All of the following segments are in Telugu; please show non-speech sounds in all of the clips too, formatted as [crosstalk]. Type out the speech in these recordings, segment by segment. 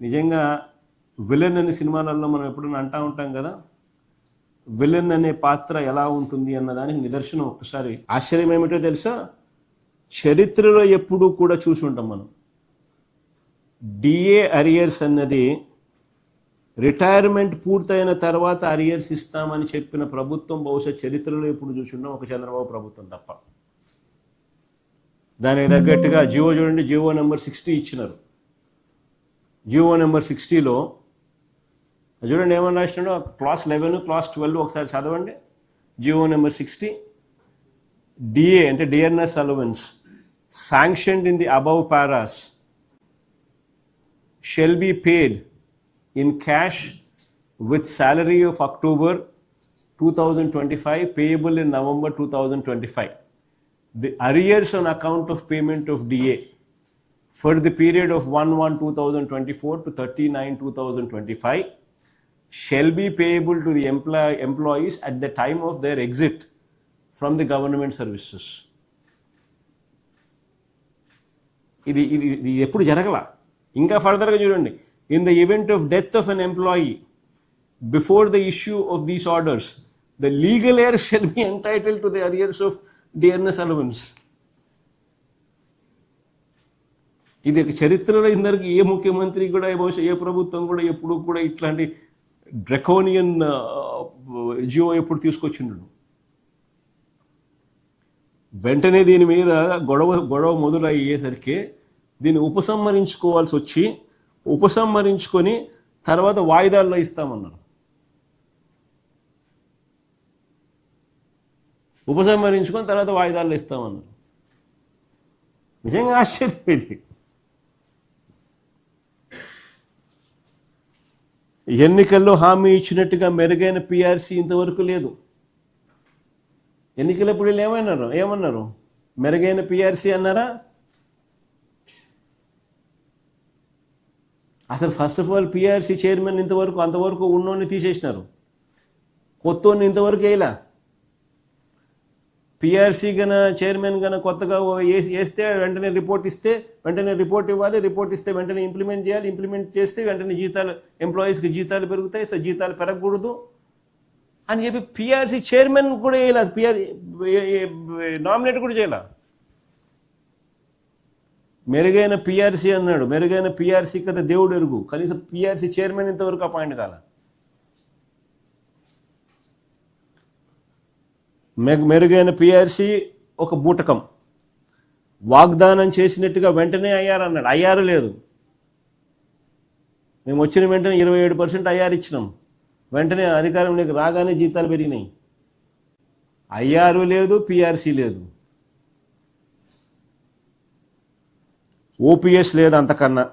నిజంగా విలన్ అనే సినిమాలలో మనం ఎప్పుడైనా అంటూ ఉంటాం కదా? విలన్ అనే పాత్ర ఎలా ఉంటుంది అన్నదానికి నిదర్శనం ఒక్కసారి. ఆశ్చర్యం ఏమిటో తెలుసా? చరిత్రలో ఎప్పుడూ కూడా చూసి ఉంటాం మనం. డిఏ అరియర్స్ అన్నది రిటైర్మెంట్ పూర్తయిన తర్వాత అరియర్స్ ఇస్తామని చెప్పిన ప్రభుత్వం బహుశా చరిత్రలో ఎప్పుడు చూసుంటాం ఒక చంద్రబాబు ప్రభుత్వం తప్ప. దానికి తగ్గట్టుగా జియో చూడండి జియో నెంబర్ సిక్స్టీ ఇచ్చినారు. జియో నెంబర్ సిక్స్టీలో చూడండి ఏమని రాసినాడో? క్లాస్ లెవెన్ క్లాస్ ట్వెల్వ్ ఒకసారి చదవండి. G O number sixty DA అంటే dearness allowance sanctioned in the above paras shall be paid in cash with salary of October two thousand twenty five payable in November two thousand twenty five the arrears on account of payment of DA for the period of 1/1/2024 to 39/2025 shall be payable to the employ- employees at the time of their exit from the government services. ఇది ఇది ఇది ఎప్పుడు జరగల ఇంకా ఫర్దర్గా చూడండి in the event of death of an employee before the issue of these orders the legal heir [laughs] shall be entitle to the arrears of dearness allowance ఇది ఒక చరిత్రలో ఇందరికి ఏ ముఖ్యమంత్రి కూడా బహుశా ఏ ప్రభుత్వం కూడా ఎప్పుడు కూడా ఇట్లాంటి డ్రెకోనియన్ జియో ఎప్పుడు తీసుకొచ్చిండు? వెంటనే దీని మీద గొడవ గొడవ మొదలయ్యేసరికి దీన్ని ఉపసంహరించుకోవాల్సి వచ్చి ఉపసంహరించుకొని తర్వాత వాయిదాల్లో ఇస్తామన్నారు. ఉపసంహరించుకొని తర్వాత వాయిదాల్లో ఇస్తామన్నారు. నిజంగా ఆశ్చర్యం ఇది. ఎన్నికల్లో హామీ ఇచ్చినట్టుగా మెరుగైన పిఆర్సీ ఇంతవరకు లేదు. ఎన్నికలప్పుడు వీళ్ళు ఏమన్నారు? ఏమన్నారు? మెరుగైన పిఆర్సీ అన్నారా? అసలు first of all PRC chairman ఇంతవరకు అంతవరకు ఉన్నోని తీసేసినారు. కొత్తోని ఇంతవరకు వేయలా? పిఆర్సీ గన చైర్మన్ గన కొత్తగా వేస్తే వెంటనే రిపోర్ట్ ఇస్తే వెంటనే రిపోర్ట్ ఇవ్వాలి రిపోర్ట్ ఇస్తే వెంటనే ఇంప్లిమెంట్ చేయాలి ఇంప్లిమెంట్ చేస్తే వెంటనే జీతాలు ఎంప్లాయీస్కి జీతాలు పెరుగుతాయి సో జీతాలు పెరగకూడదు అని చెప్పి పిఆర్సీ చైర్మన్ కూడా వేయలేదు పిఆర్ నామినేట్ కూడా చేయాల? మెరుగైన పిఆర్సీ అన్నాడు. మెరుగైన పిఆర్సీ కదా దేవుడు ఎరుగు. కనీసం పిఆర్సీ చైర్మన్ ఇంతవరకు అపాయింట్ కాలా? మెరుగైన పిఆర్సి ఒక బూటకం. వాగ్దానం చేసినట్టుగా వెంటనే అయ్యారు అన్నాడు. అయ్యారు లేదు. మేము వచ్చిన వెంటనే ఇరవై ఏడు పర్సెంట్ అయ్యారు ఇచ్చినాం. వెంటనే అధికారంలోకి రాగానే జీతాలు పెరిగినాయి. అయ్యారు లేదు పిఆర్సీ లేదు. ఓపీఎస్ లేదు అంతకన్నా.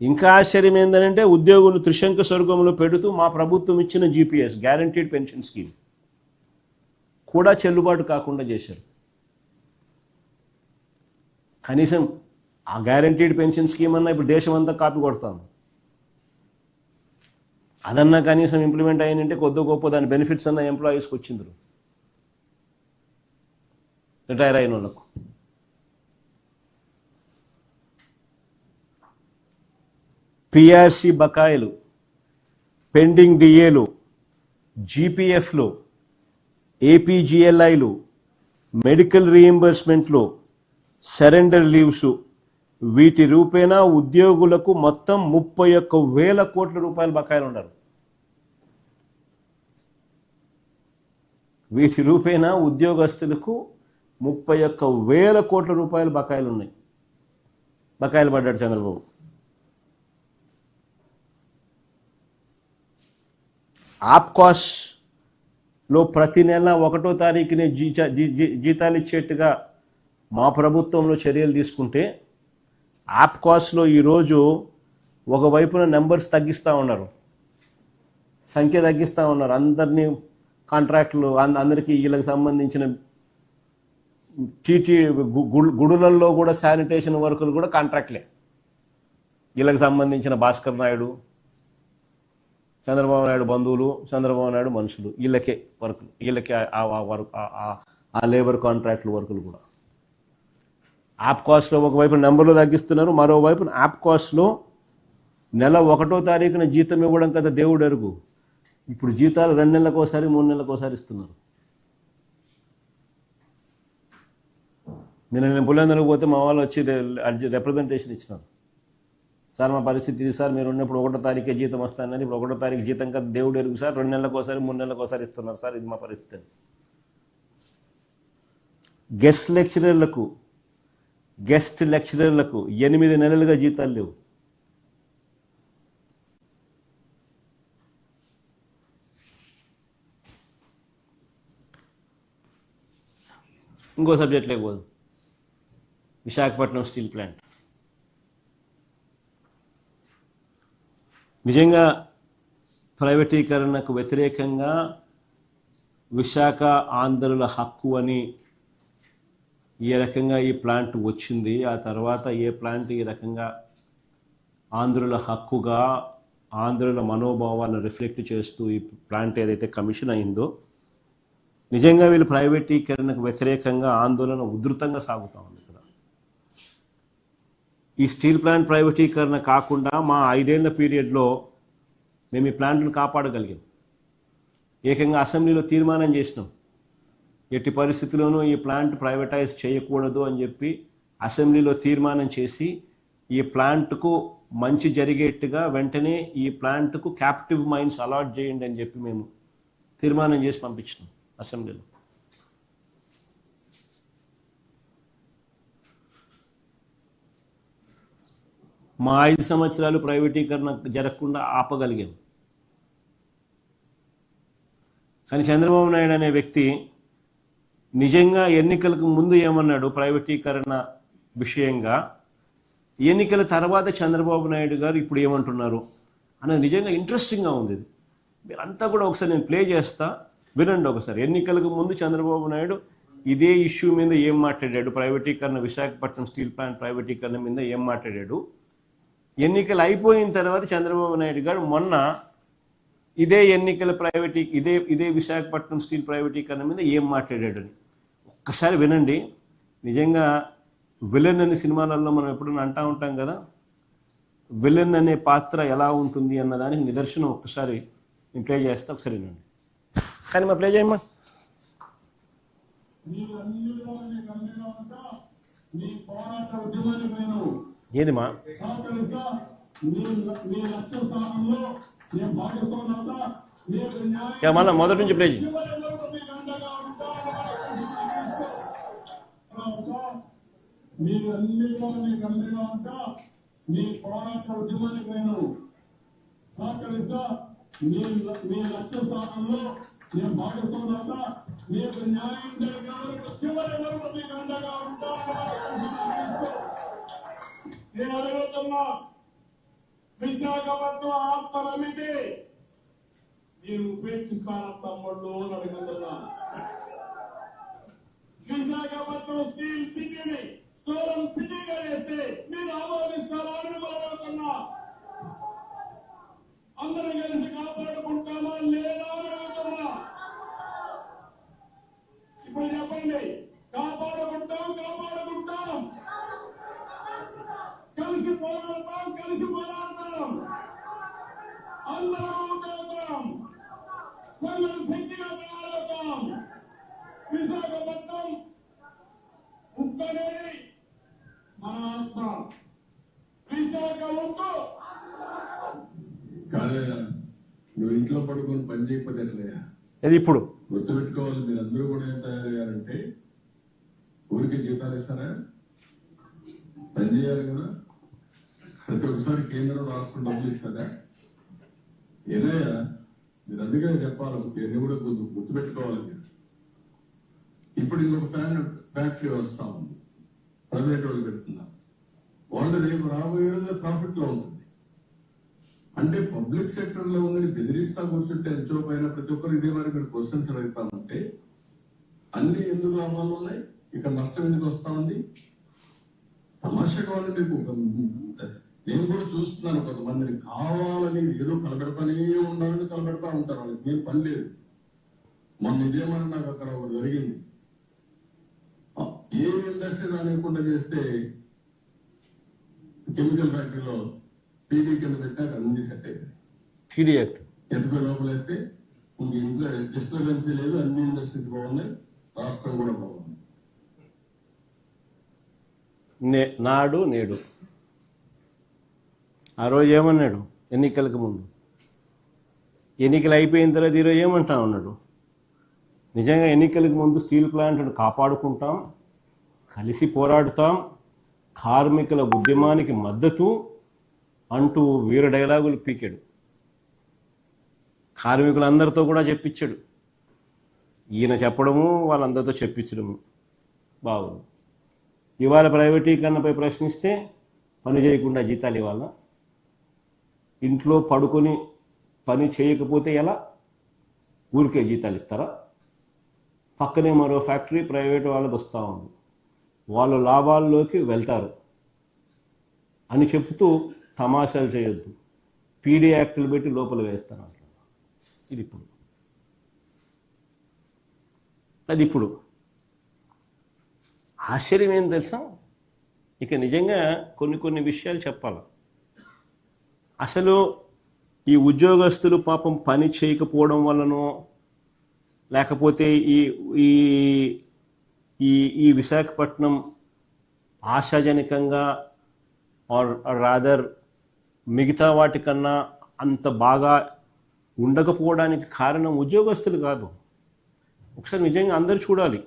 ఇంకా ఆశ్చర్యం ఏంటంటే ఉద్యోగులు త్రిశంక స్వర్గంలో పెడుతూ మా ప్రభుత్వం ఇచ్చిన జీపీఎస్ గ్యారంటీడ్ పెన్షన్ స్కీమ్ కూడా చెల్లుబాటు కాకుండా చేశారు. కనీసం ఆ గ్యారంటీడ్ పెన్షన్ స్కీమ్ అన్నా ఇప్పుడు దేశం అంతా కాపీ కొడతాం అదన్నా కనీసం ఇంప్లిమెంట్ అయ్యిందంటే కొద్ది గొప్ప దాని బెనిఫిట్స్ అన్న ఎంప్లాయీస్కి వచ్చిందరు. రిటైర్ అయిన వాళ్ళకు. పిఆర్సి బకాయిలు పెండింగ్ డిఏలు జీపీఎఫ్లు ఏపీజీఎల్ఐలు మెడికల్ రీఎంబర్స్మెంట్లు సరెండర్ లీవ్స్. వీటి రూపేణా ఉద్యోగులకు మొత్తం ముప్పై ఒక్క వేల కోట్ల రూపాయల బకాయిలు ఉన్నారు. వీటి రూపేణా ఉద్యోగస్తులకు ముప్పై ఒక్క వేల కోట్ల రూపాయల బకాయిలు ఉన్నాయి. బకాయిలు పడ్డాడు చంద్రబాబు. ఆప్కాస్లో ప్రతి నెల ఒకటో తారీఖునే జీచా జీతాలు ఇచ్చేట్టుగా మా ప్రభుత్వంలో చర్యలు తీసుకుంటే ఆప్కాస్లో ఈరోజు ఒకవైపున నెంబర్స్ తగ్గిస్తూ ఉన్నారు. సంఖ్య తగ్గిస్తూ ఉన్నారు. అందరినీ కాంట్రాక్టులు అందరికీ వీళ్ళకి సంబంధించిన టీటీ గుడులల్లో కూడా శానిటేషన్ వర్కులు కూడా కాంట్రాక్ట్లే. వీళ్ళకి సంబంధించిన భాస్కర్ నాయుడు చంద్రబాబు నాయుడు బంధువులు చంద్రబాబు నాయుడు మనుషులు వీళ్ళకే వర్కులు వీళ్ళకే వర్క్ ఆ- ఆ- లేబర్ కాంట్రాక్టుల వర్కులు కూడా. యాప్ కాస్ట్లో ఒకవైపు నెంబర్లు తగ్గిస్తున్నారు మరోవైపు యాప్ కాస్ట్లో నెల ఒకటో తారీఖున జీతం ఇవ్వడం కదా దేవుడు అరుగు. ఇప్పుడు జీతాలు రెండు నెలలకు ఒకసారి మూడు నెలలకు ఒకసారి ఇస్తున్నారు. నేను నేను పులివెందులకు పోతే మా వాళ్ళు వచ్చి రిప్రజెంటేషన్ ఇచ్చినారు. సార్ మా పరిస్థితి ఇది సార్ మీరు ఉన్నప్పుడు ఒకటో తారీఖే జీతం వస్తానని ఇప్పుడు ఒకటో తారీఖు జీతం కదా దేవుడు ఎరుగు సార్ రెండు నెలలకు ఒకసారి మూడు నెలలకు ఒకసారి ఇస్తున్నారు సార్ ఇది మా పరిస్థితి. అని. గెస్ట్ లెక్చరర్లకు గెస్ట్ లెక్చరర్లకు ఎనిమిది నెలలుగా జీతాలు లేవు. ఇంకో సబ్జెక్ట్ లేకపోదు. Visakhapatnam steel plant. నిజంగా ప్రైవేటీకరణకు వ్యతిరేకంగా విశాఖ ఆంధ్రుల హక్కు అని ఏ రకంగా ఈ ప్లాంట్ వచ్చింది. ఆ తర్వాత ఏ ప్లాంట్ ఈ రకంగా ఆంధ్రుల హక్కుగా ఆంధ్రుల మనోభావాలను రిఫ్లెక్ట్ చేస్తూ ఈ ప్లాంట్ ఏదైతే కమిషన్ అయిందో నిజంగా వీళ్ళు ప్రైవేటీకరణకు వ్యతిరేకంగా ఆందోళన ఉధృతంగా సాగుతూ ఉంది. ఈ స్టీల్ ప్లాంట్ ప్రైవేటీకరణ కాకుండా మా ఐదేళ్ళ పీరియడ్లో మేము ఈ ప్లాంట్ను కాపాడగలిగాం. ఏకంగా అసెంబ్లీలో తీర్మానం చేసినాం. ఎట్టి పరిస్థితుల్లోనూ ఈ ప్లాంట్ ప్రైవేటైజ్ చేయకూడదు అని చెప్పి అసెంబ్లీలో తీర్మానం చేసి ఈ ప్లాంట్కు మంచి జరిగేట్టుగా వెంటనే ఈ ప్లాంట్కు క్యాప్టివ్ మైన్స్ అలాట్ చేయండి అని చెప్పి మేము తీర్మానం చేసి పంపించినాం అసెంబ్లీలో. మా ఐదు సంవత్సరాలు ప్రైవేటీకరణ జరగకుండా ఆపగలిగాం. కానీ చంద్రబాబు నాయుడు అనే వ్యక్తి నిజంగా ఎన్నికలకు ముందు ఏమన్నాడు ప్రైవేటీకరణ విషయంగా? ఎన్నికల తర్వాత చంద్రబాబు నాయుడు గారు ఇప్పుడు ఏమంటున్నారు? అనేది నిజంగా ఇంట్రెస్టింగ్గా ఉంది ఇది. మీరంతా కూడా ఒకసారి నేను ప్లే చేస్తా. వినండి ఒకసారి. ఎన్నికలకు ముందు చంద్రబాబు నాయుడు ఇదే ఇష్యూ మీద ఏం మాట్లాడాడు? ప్రైవేటీకరణ విశాఖపట్నం స్టీల్ ప్లాంట్ ప్రైవేటీకరణ మీద ఏం మాట్లాడాడు? ఎన్నికలు అయిపోయిన తర్వాత చంద్రబాబు నాయుడు గారు మొన్న ఇదే ఎన్నికల ప్రైవేటీ ఇదే ఇదే విశాఖపట్నం స్టీల్ ప్రైవేటీకరణ మీద ఏం మాట్లాడాడని. ఒక్కసారి వినండి. నిజంగా విలన్ అనే సినిమాలలో మనం ఎప్పుడైనా అంటా ఉంటాం కదా విలన్ అనే పాత్ర ఎలా ఉంటుంది అన్నదానికి నిదర్శనం ఒక్కసారి నేను ప్లే చేస్తా ఒకసారి వినండి. కానీ మా ప్లే చేయమ్మా. నీ పోరాట ఉద్యమానికి నేను ఏది మా సహకరిస్తా. మీ మీ లక్ష్య స్థానంలో నేను భాగస్వామ్యంగా మీకు న్యాయం ఇక మళ్ళీ మొదటి నుంచి ప్లే చివరి వరకు మీకు అండగా ఉంటా. మీ పోరాట ఉద్యమానికి నేను సహకరిస్తా. మీ మీ లక్ష్య స్థానంలో నేను భాగస్వామ్యంగా మీకు న్యాయం జరిగే విశాఖపట్నం ఆత్మరమిది మీరు ఉపేక్షిస్తారా తమ్ముళ్ళు అని అడుగుతున్నాను విశాఖపట్నం స్టీల్ సిటీని స్థూలం సిటీగా చేస్తే మీరు ఆమోదిస్తారా అని మిమ్మల్ని అందరం కలిసి కాపాడుకుంటామా లేదా అని అడుగుతున్నా ఇప్పుడు చెప్పండి కాపాడుకుంటాం కాపాడుకుంటాం కలిసి పోరాడతాం కలిసి పోరాడతాం అందరం ఉంటాం సంఘం శక్తిగా తయారవుతాం విశాఖపట్నం ఉక్కనేది మన ఆత్మ విశాఖ ఉక్కు కాదే ఇంట్లో పడుకొని పని చేయకపోతే ఎట్లయ్యా ఇది ఇప్పుడు. గుర్తుపెట్టుకోవాలి మీరందరూ కూడా ఏం తయారయ్యారంటే ఊరికి జీతాలు ఇస్తారా? పని చేయాలి కదా. ప్రతి ఒక్కసారి కేంద్రం రాష్ట్రం డబ్బులు ఇస్తారా? ఏదయ్యా మీరు అందుకే చెప్పాలి ఇవన్నీ కూడా గుర్తు- గుర్తుపెట్టుకోవాలి మీరు. ఇప్పుడు ఇంకొక ఫ్యాన్ ఫ్యాక్టరీ వస్తా ఉంది. ప్రైవేట్ వాళ్ళు పెడుతున్నారు. వాళ్ళు రేపు రాబోయే ప్రాఫిట్లో ఉంటుంది అంటే పబ్లిక్ సెక్టర్లో ఉందని బెదిరిస్తా కూర్చుంటే ఎంచో పైన ప్రతి ఒక్కరు ఇదే మరి మీరు క్వశ్చన్స్ అడుగుతా ఉంటే అన్ని ఎందుకు లాభాలు ఉన్నాయి? ఇక్కడ నష్టం ఎందుకు వస్తా ఉంది? తమాషగా ఉంది మీకు ఒక- నేను కూడా చూస్తున్నాను కొంతమందిని. కావాలని ఏదో కలబెడతానే ఉండాలని కలబెడతా ఉంటారు వాళ్ళకి. నేను పని లేదు. మొన్న ఇదేమని నాకు అక్కడ ఒకటి జరిగింది. ఏ ఇండస్ట్రీ రానివ్వకుండా చేస్తే కెమికల్ ఫ్యాక్టరీలో పీడీ కింద పెట్టాక అన్ని సెట్ అయిపోయి టీడీ యాక్ట్. లోపల వేస్తే ఇంక డిస్టర్బెన్స్ లేదు అన్ని ఇండస్ట్రీస్ బాగున్నాయి రాష్ట్రం కూడా బాగుంది. నాడు నేడు. ఆ రోజు ఏమన్నాడు? ఎన్నికలకు ముందు. ఎన్నికలు అయిపోయిన తర్వాత ఈరోజు ఏమంటా ఉన్నాడు? నిజంగా ఎన్నికలకు ముందు స్టీల్ ప్లాంట్ను కాపాడుకుంటాం కలిసి పోరాడుతాం కార్మికుల ఉద్యమానికి మద్దతు అంటూ వీర డైలాగులు పీకాడు. కార్మికులందరితో కూడా చెప్పించాడు. ఈయన చెప్పడము వాళ్ళందరితో చెప్పించడము బాగుంది. ఇవాళ ప్రైవేటీకరణపై ప్రశ్నిస్తే పని చేయకుండా జీతాలు ఇవ్వాల? ఇంట్లో పడుకొని పని చేయకపోతే ఎలా? ఊరికే జీతాలు ఇస్తారా? పక్కనే మరో ఫ్యాక్టరీ ప్రైవేట్ వాళ్ళకి వస్తూ ఉంది. వాళ్ళు లాభాల్లోకి వెళ్తారు అని చెప్తూ తమాషాలు చేయొద్దు. పీడీ యాక్టులు పెట్టి లోపల వేస్తాను అంటున్నాను ఇది ఇప్పుడు. అది ఇప్పుడు. ఆశ్చర్యం ఏం తెలుసా? ఇక నిజంగా కొన్ని కొన్ని విషయాలు చెప్పాలి. అసలు ఈ ఉద్యోగస్తులు పాపం పని చేయకపోవడం వలనో లేకపోతే ఈ ఈ ఈ ఈ విశాఖపట్నం ఆశాజనకంగా ఆర్ రాదర్ మిగతా వాటికన్నా అంత బాగా ఉండకపోవడానికి కారణం ఉద్యోగస్తులు కాదు. ఒకసారి నిజంగా అందరు చూడాలి.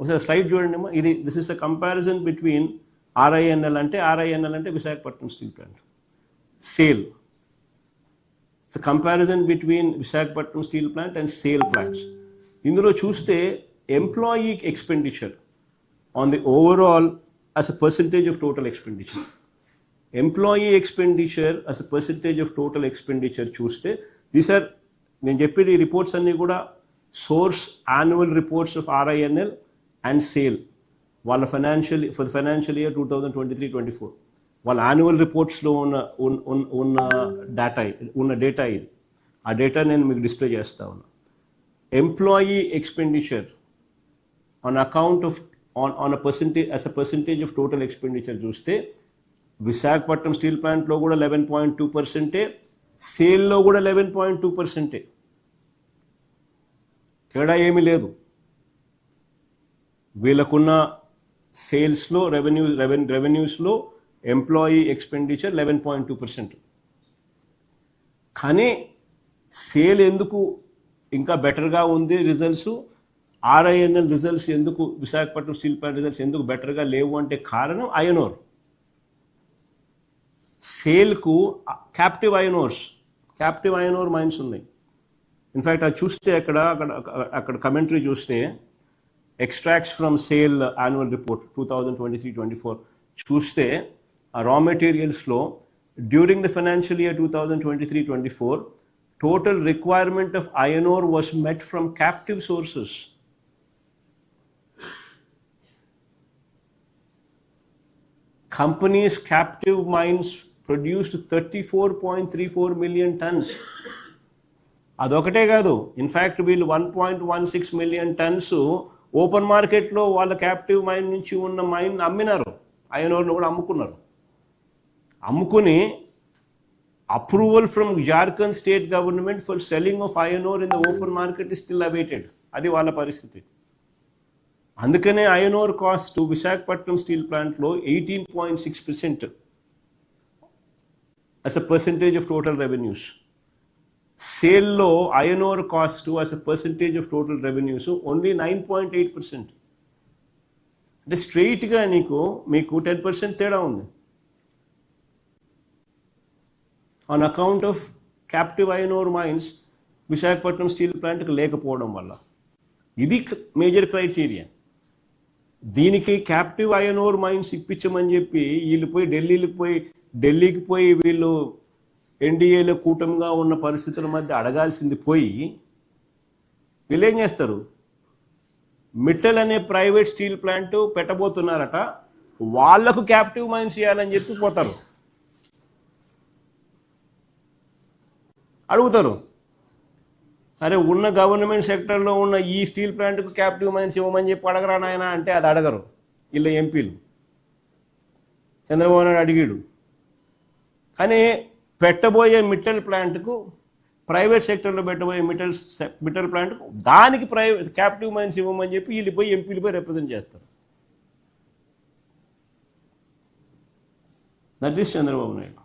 ఒకసారి స్లైడ్ చూడండి అమ్మా. ఇది this is a comparison between RINL అంటే ఆర్ఐఎన్ఎల్ అంటే Visakhapatnam steel plant. SAIL it's comparison between Visakhapatnam steel plant and SAIL plants ఇందులో చూస్తే employee expenditure on the overall as a percentage of total expenditure employee expenditure as percentage of total expenditure చూస్తే దీస్ ఆర్ నేను చెప్పి ఈ రిపోర్ట్స్ అన్నీ కూడా source annual reports of RINL and SAIL వాళ్ళ financial for financial year two thousand twenty three twenty four వాళ్ళ యాన్యువల్ రిపోర్ట్స్లో ఉన్న ఉన్న- డేటా ఉన్న డేటా ఇది. ఆ డేటా నేను మీకు డిస్ప్లే చేస్తా ఉన్నా. Employee expenditure on account of on on a percentage as a percentage of total expenditure చూస్తే విశాఖపట్నం స్టీల్ ప్లాంట్లో కూడా లెవెన్ పాయింట్ టూ పర్సెంటే సేల్లో కూడా లెవెన్ పాయింట్ టూ పర్సెంటే. తేడా ఏమీ లేదు. వీళ్ళకున్న సేల్స్లో రెవెన్యూ రెవెన్ రెవెన్యూస్లో employee expenditure eleven point two percent. కానీ సేల్ ఎందుకు ఇంకా బెటర్గా ఉంది రిజల్ట్స్? ఆర్ఐఎన్ఎల్ రిజల్ట్స్ ఎందుకు విశాఖపట్నం స్టీల్ ప్లాంట్ రిజల్ట్స్ ఎందుకు బెటర్గా లేవు అంటే కారణం iron ore సేల్కు captive iron ores captive iron ore mines ఉన్నాయి. ఇన్ఫ్యాక్ట్ అది చూస్తే అక్కడ అక్కడ అక్కడ కమెంటరీ చూస్తే extracts from SAIL annual report two thousand twenty three twenty four చూస్తే ఆ raw మెటీరియల్స్లో during the financial year two thousand twenty three twenty four total requirement of iron ore was met from captive sources companies captive mines produced thirty four point three four million tons అదొకటే కాదు. ఇన్ఫ్యాక్ట్ వీళ్ళు one point one six million tons open మార్కెట్లో వాళ్ళ క్యాప్టివ్ మైన్ నుంచి ఉన్న మైన్ అమ్మినారు. అయనోర్ను కూడా అమ్ముకున్నారు. అమ్ముకుని approval from Jharkhand state government for selling of iron ore in the open market is still awaited అది వాళ్ళ పరిస్థితి. అందుకనే iron ore cost Visakhapatnam steel ప్లాంట్లో eighteen point six percent as a percentage of total revenues సేల్లో iron ore cost as a percentage of total revenues only nine point eight percent అంటే స్ట్రెయిట్గా నీకు మీకు టెన్ పర్సెంట్ తేడా ఉంది. On account of captive iron ore mines Visakhapatnam steel ప్లాంట్కి లేకపోవడం వల్ల. ఇది మేజర్ క్రైటీరియా దీనికి క్యాప్టివ్ ఐనోర్ మైన్స్ ఇప్పించమని చెప్పి వీళ్ళు పోయి ఢిల్లీలకు పోయి ఢిల్లీకి పోయి వీళ్ళు ఎన్డీఏలో కూటమిగా ఉన్న పరిస్థితుల మధ్య అడగాల్సింది పోయి వీళ్ళు ఏం చేస్తారు? మిట్టల్ అనే ప్రైవేట్ స్టీల్ ప్లాంట్ పెట్టబోతున్నారట. వాళ్ళకు క్యాప్టివ్ మైన్స్ చేయాలని చెప్పి పోతారు. అడుగుతారు. అరే ఉన్న గవర్నమెంట్ సెక్టర్లో ఉన్న ఈ స్టీల్ ప్లాంట్కు క్యాప్టివ్ మైన్స్ ఇవ్వమని చెప్పి అడగరా నాయన అంటే అది అడగరు. వీళ్ళ ఎంపీలు. చంద్రబాబు నాయుడు అడిగాడు. కానీ పెట్టబోయే మిట్టల్ ప్లాంట్కు ప్రైవేట్ సెక్టర్లో పెట్టబోయే మిటల్ మిటల్ ప్లాంట్కు దానికి ప్రైవేట్ క్యాపిటివ్ మైన్స్ ఇవ్వమని చెప్పి వీళ్ళు పోయి ఎంపీలు పోయి రిప్రజెంట్ చేస్తారు. That is Chandrababu Naidu.